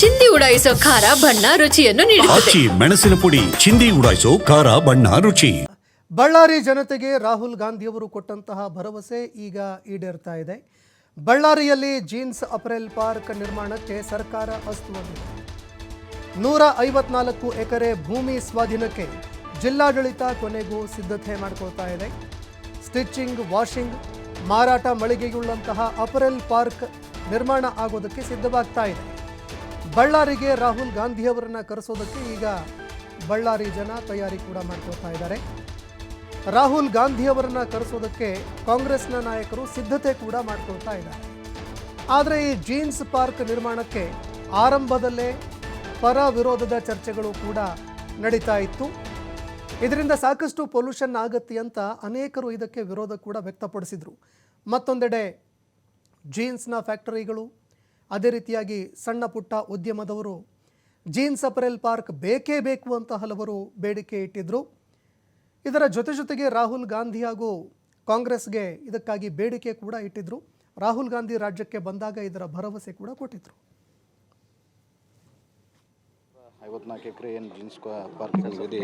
ಚಿಂದಿ ಉಡಾಯಿಸೋ ಖಾರ ಬಣ್ಣ ರುಚಿಯನ್ನು ನೀಡುತ್ತದೆ. ಆಚಿ ಮೆಣಸಿನ ಪುಡಿ ಚಿಂದಿ ಉಡಾಯಿಸೋ ಖಾರ ಬಣ್ಣ ರುಚಿ. ಬಳ್ಳಾರಿ ಜನತೆಗೆ ರಾಹುಲ್ ಗಾಂಧಿಯವರು ಕೊಟ್ಟಂತಹ ಭರವಸೆ ಈಗ ಈಡೇರ್ತಾ ಇದೆ. ಬಳ್ಳಾರಿಯಲ್ಲಿ ಜೀನ್ಸ್ ಅಪರೆಲ್ ಪಾರ್ಕ್ ನಿರ್ಮಾಣಕ್ಕೆ ಸರ್ಕಾರ ಅಸ್ತುವಂದಿದೆ ನೂರ ಐವತ್ನಾಲ್ಕು ಎಕರೆ ಭೂಮಿ ಸ್ವಾಧೀನಕ್ಕೆ ಜಿಲ್ಲಾಡಳಿತ ಕೊನೆಗೂ ಸಿದ್ಧತೆ ಮಾಡಿಕೊಳ್ತಾ ಇದೆ. ಸ್ಟಿಚಿಂಗ್ ವಾಷಿಂಗ್ ಮಾರಾಟ ಮಳಿಗೆಯುಳ್ಳಂತಹ ಅಪರೆಲ್ ಪಾರ್ಕ್ ನಿರ್ಮಾಣ ಆಗೋದಕ್ಕೆ ಸಿದ್ಧವಾಗ್ತಾ ಇದೆ. ಬಳ್ಳಾರಿಗೆ ರಾಹುಲ್ ಗಾಂಧಿಯವರನ್ನ ಕರೆಸೋದಕ್ಕೆ ಈಗ ಬಳ್ಳಾರಿ ಜನ ತಯಾರಿ ಕೂಡ ಮಾಡ್ಕೊಳ್ತಾ ಇದ್ದಾರೆ. ರಾಹುಲ್ ಗಾಂಧಿ ಅವರನ್ನ ಕರೆಸೋದಕ್ಕೆ ಕಾಂಗ್ರೆಸ್ನ ನಾಯಕರು ಸಿದ್ಧತೆ ಕೂಡ ಮಾಡ್ಕೊಳ್ತಾ ಇದ್ದಾರೆ. ಆದರೆ ಈ ಜೀನ್ಸ್ ಪಾರ್ಕ್ ನಿರ್ಮಾಣಕ್ಕೆ ಆರಂಭದಲ್ಲೇ ಪರ ವಿರೋಧದ ಚರ್ಚೆಗಳು ಕೂಡ ನಡೀತಾ ಇತ್ತು. ಇದರಿಂದ ಸಾಕಷ್ಟು ಪೊಲ್ಯೂಷನ್ ಆಗತ್ತೆ ಅಂತ ಅನೇಕರು ಇದಕ್ಕೆ ವಿರೋಧ ಕೂಡ ವ್ಯಕ್ತಪಡಿಸಿದರು. ಮತ್ತೊಂದೆಡೆ ಜೀನ್ಸ್ನ ಫ್ಯಾಕ್ಟರಿಗಳು ಅದೇ ರೀತಿಯಾಗಿ ಸಣ್ಣ ಪುಟ್ಟ ಉದ್ಯಮದವರು ಜೀನ್ಸ್ ಅಪರೆಲ್ ಪಾರ್ಕ್ ಬೇಕೇ ಬೇಕು ಅಂತ ಹಲವರು ಬೇಡಿಕೆ ಇಟ್ಟಿದ್ರು. ಇದರ ಜೊತೆ ಜೊತೆಗೆ ರಾಹುಲ್ ಗಾಂಧಿ ಹಾಗೂ ಕಾಂಗ್ರೆಸ್ಗೆ ಇದಕ್ಕಾಗಿ ಬೇಡಿಕೆ ಕೂಡ ಇಟ್ಟಿದ್ರು. ರಾಹುಲ್ ಗಾಂಧಿ ರಾಜ್ಯಕ್ಕೆ ಬಂದಾಗ ಇದರ ಭರವಸೆ ಕೂಡ ಕೊಟ್ಟಿದ್ರು. ಐವತ್ನಾಲ್ಕು ಎಕರೆ ಏನು ಜೀನ್ಸ್ ಪಾರ್ಕ್ ನಿಗದಿ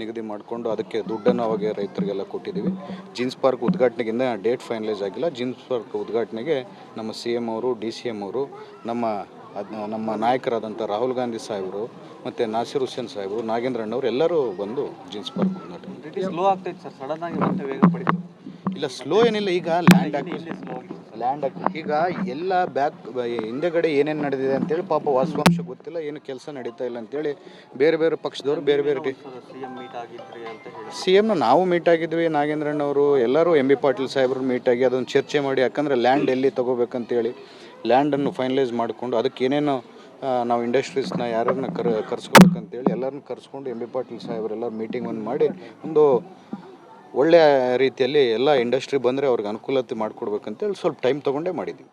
ನಿಗದಿ ಮಾಡಿಕೊಂಡು ಅದಕ್ಕೆ ದುಡ್ಡನ್ನು ಅವಾಗ ರೈತರಿಗೆಲ್ಲ ಕೊಟ್ಟಿದ್ದೀವಿ ಜೀನ್ಸ್ ಪಾರ್ಕ್ ಉದ್ಘಾಟನೆಗಿಂತ ಡೇಟ್ ಫೈನಲೈಸ್ ಆಗಿಲ್ಲ. ಜೀನ್ಸ್ ಪಾರ್ಕ್ ಉದ್ಘಾಟನೆಗೆ ನಮ್ಮ ಸಿ ಎಂ ಅವರು ಡಿ ಸಿ ಎಂ ಅವರು ನಮ್ಮ ನಮ್ಮ ನಾಯಕರಾದಂಥ ರಾಹುಲ್ ಗಾಂಧಿ ಸಾಹೇಬರು ಮತ್ತು ನಾಸಿರ್ ಹುಸೇನ್ ಸಾಹೇಬರು ನಾಗೇಂದ್ರಣ್ಣವರು ಎಲ್ಲರೂ ಬಂದು ಜೀನ್ಸ್ ಪಾರ್ಕ್ ಉದ್ಘಾಟನೆ ಸ್ಲೋ ಆಗ್ತೈತೆ ಸರ್. ಸಡನ್ ಆಗಿ ಮತ್ತೆ ವೇಗ ಇಲ್ಲ ಸ್ಲೋ ಏನಿಲ್ಲ. ಈಗ ಲ್ಯಾಂಡ್ ಲ್ಯಾಂಡ್ ಈಗ ಎಲ್ಲ ಬ್ಯಾಕ್ ಹಿಂದೆಗಡೆ ಏನೇನು ನಡೆದಿದೆ ಅಂತೇಳಿ ಪಾಪ ವಾಸ್ತವಾಂಶ ಗೊತ್ತಿಲ್ಲ ಏನು ಕೆಲಸ ನಡೀತಾ ಇಲ್ಲ ಅಂತೇಳಿ ಬೇರೆ ಬೇರೆ ಪಕ್ಷದವರು ಬೇರೆ ಬೇರೆ ಸಿ ಎಮ್ನ ನಾವು ಮೀಟ್ ಆಗಿದ್ವಿ ನಾಗೇಂದ್ರಣ್ಣ ಅವರು ಎಲ್ಲರೂ ಎಂ ಬಿ ಪಾಟೀಲ್ ಸಾಹೇಬ್ರು ಮೀಟ್ ಆಗಿ ಅದೊಂದು ಚರ್ಚೆ ಮಾಡಿ ಯಾಕಂದರೆ ಲ್ಯಾಂಡ್ ಎಲ್ಲಿ ತೊಗೋಬೇಕಂತೇಳಿ ಲ್ಯಾಂಡನ್ನು ಫೈನಲೈಸ್ ಮಾಡಿಕೊಂಡು ಅದಕ್ಕೆ ಏನೇನು ಆ, ನಾವು ಇಂಡಸ್ಟ್ರೀಸ್ನ ಯಾರನ್ನ ಕರ್ ಕರ್ಸ್ಕೊಬೇಕಂತೇಳಿ ಎಲ್ಲರನ್ನ ಕರ್ಸ್ಕೊಂಡು ಎಂ ಬಿ ಪಾಟೀಲ್ ಸಾಹೇಬರೆಲ್ಲ ಮೀಟಿಂಗ್ ಒಂದು ಮಾಡಿ ಒಂದು ಒಳ್ಳೆಯ ರೀತಿಯಲ್ಲಿ ಎಲ್ಲ ಇಂಡಸ್ಟ್ರಿ ಬಂದರೆ ಅವ್ರಿಗೆ ಅನುಕೂಲತೆ ಮಾಡಿಕೊಡ್ಬೇಕಂತೇಳಿ ಸ್ವಲ್ಪ ಟೈಮ್ ತೊಗೊಂಡೇ ಮಾಡಿದ್ವಿ.